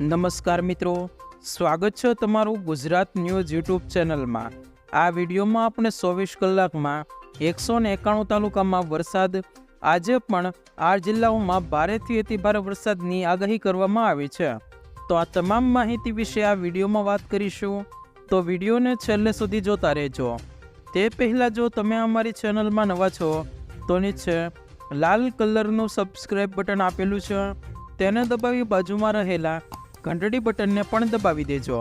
નમસ્કાર મિત્રો, સ્વાગત છે તમારું ગુજરાત ન્યૂઝ યુટ્યુબ ચેનલમાં. આ વિડીયોમાં આપણે ચોવીસ કલાકમાં એકસો ને એકાણું તાલુકામાં વરસાદ, આજે પણ આ જિલ્લાઓમાં ભારેથી અતિભારે વરસાદની આગાહી કરવામાં આવી છે. તો આ તમામ માહિતી વિશે આ વિડીયોમાં વાત કરીશું. તો વિડીયોને છેલ્લે સુધી જોતા રહેજો. તે પહેલાં જો તમે અમારી ચેનલમાં નવા છો, તો નીચે લાલ કલરનું સબસ્ક્રાઈબ બટન આપેલું છે. તેને દબાવી બાજુમાં રહેલા ઘંટડી બટનને પણ દબાવી દેજો.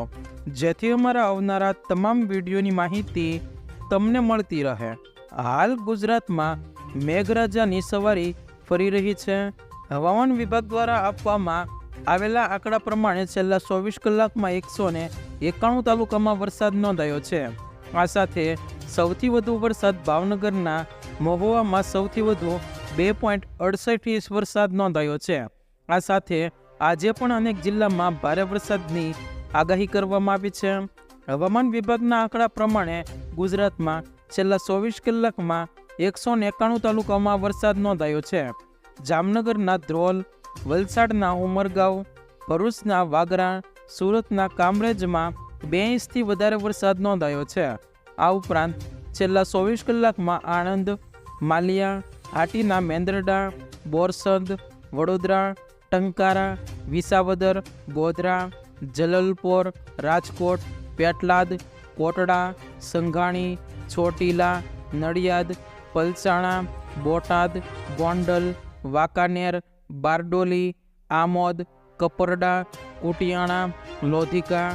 જેથી અમારા આવનારા તમામ વિડીયોની માહિતી તમને મળતી રહે. હાલ ગુજરાતમાં મેઘરાજાની સવારી ફરી રહી છે. હવામાન વિભાગ દ્વારા આપવામાં આવેલા આંકડા પ્રમાણે છેલ્લા ચોવીસ કલાકમાં એકસો ને એકાણું તાલુકામાં વરસાદ નોંધાયો છે. આ સાથે સૌથી વધુ વરસાદ ભાવનગરના મહુવામાં સૌથી વધુ બે પોઈન્ટ અડસઠ ઇંચ વરસાદ નોંધાયો છે. આ સાથે આજે પણ અનેક જિલ્લામાં ભારે વરસાદની આગાહી કરવામાં આવી છે. હવામાન વિભાગના આંકડા પ્રમાણે ગુજરાતમાં છેલ્લા ચોવીસ કલાકમાં એકસો એકાણું તાલુકામાં વરસાદ નોંધાયો છે. જામનગરના ધ્રોલ, વલસાડના ઉમરગાંવ, ભરૂચના વાગરા, સુરતના કામરેજમાં બે ઇંચથી વધારે વરસાદ નોંધાયો છે. આ ઉપરાંત છેલ્લા ચોવીસ કલાકમાં આણંદ, માલિયા, હાટીના મેંદરડા, બોરસદ, વડોદરા ટંકારા, વિસાવદર, ગોધરા, જલલપોર, રાજકોટ, પેટલાદ, કોટડા, સંઘાણી, ચોટીલા, નડિયાદ, પલસાણા, બોટાદ, ગોંડલ, વાંકાનેર, બારડોલી, આમોદ, કપરડા, કુટિયાણા, લોધિકા,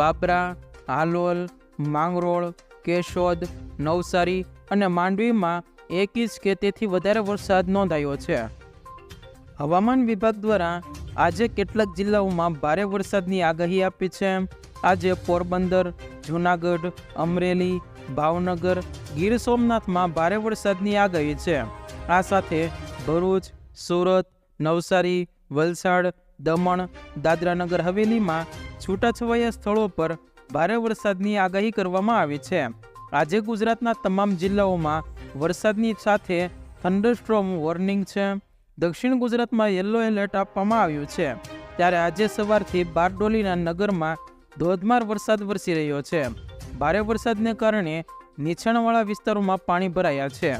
બાબરા, હાલોલ, માંગરોળ, કેશોદ, નવસારી અને માંડવીમાં એક ઇંચ કે તેથી વધારે વરસાદ નોંધાયો છે. હવામાન વિભાગ દ્વારા આજે કેટલાક જિલ્લાઓમાં ભારે વરસાદની આગાહી આપી છે. આજે પોરબંદર, જૂનાગઢ, અમરેલી, ભાવનગર, ગીર સોમનાથમાં ભારે વરસાદની આગાહી છે. આ સાથે ભરૂચ, સુરત, નવસારી, વલસાડ, દમણ, દાદરાનગર, હવેલીમાં છૂટાછવાયા સ્થળો પર ભારે વરસાદની આગાહી કરવામાં આવી છે. આજે ગુજરાતના તમામ જિલ્લાઓમાં વરસાદની સાથે થંડરસ્ટ્રોમ વોર્નિંગ છે. દક્ષિણ ગુજરાતમાં યલો એલર્ટ આપવામાં આવ્યું છે. ત્યારે આજે સવારથી બારડોલીના નગરમાં ધોધમાર વરસાદ વરસી રહ્યો છે. ભારે વરસાદને કારણે નીચાણવાળા વિસ્તારોમાં પાણી ભરાયા છે.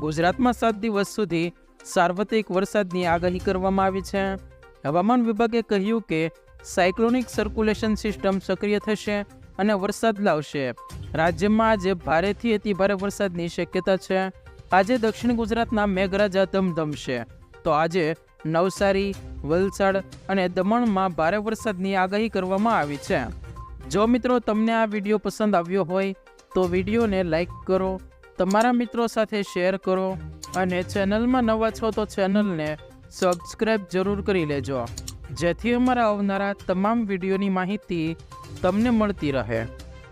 ગુજરાતમાં સાત દિવસ સુધી સાર્વત્રિક વરસાદની આગાહી કરવામાં આવી છે. હવામાન વિભાગે કહ્યું કે સાયક્લોનિક સર્ક્યુલેશન સિસ્ટમ સક્રિય થશે અને વરસાદ લાવશે. રાજ્યમાં આજે ભારેથી અતિભારે વરસાદની શક્યતા છે. આજે દક્ષિણ ગુજરાતના મેઘરાજા ધમધમશે. તો આજે નવસારી, વલસાડ અને દમણમાં ભારે વરસાદની આગાહી કરવામાં આવી છે. જો મિત્રો તમને આ વીડિયો પસંદ આવ્યો હોય, તો વિડીયોને લાઈક કરો, તમારા મિત્રો સાથે શેર કરો અને ચેનલમાં નવા છો તો ચેનલને સબસ્ક્રાઈબ જરૂર કરી લેજો. જેથી અમારા આવનારા તમામ વિડીયોની માહિતી તમને મળતી રહે.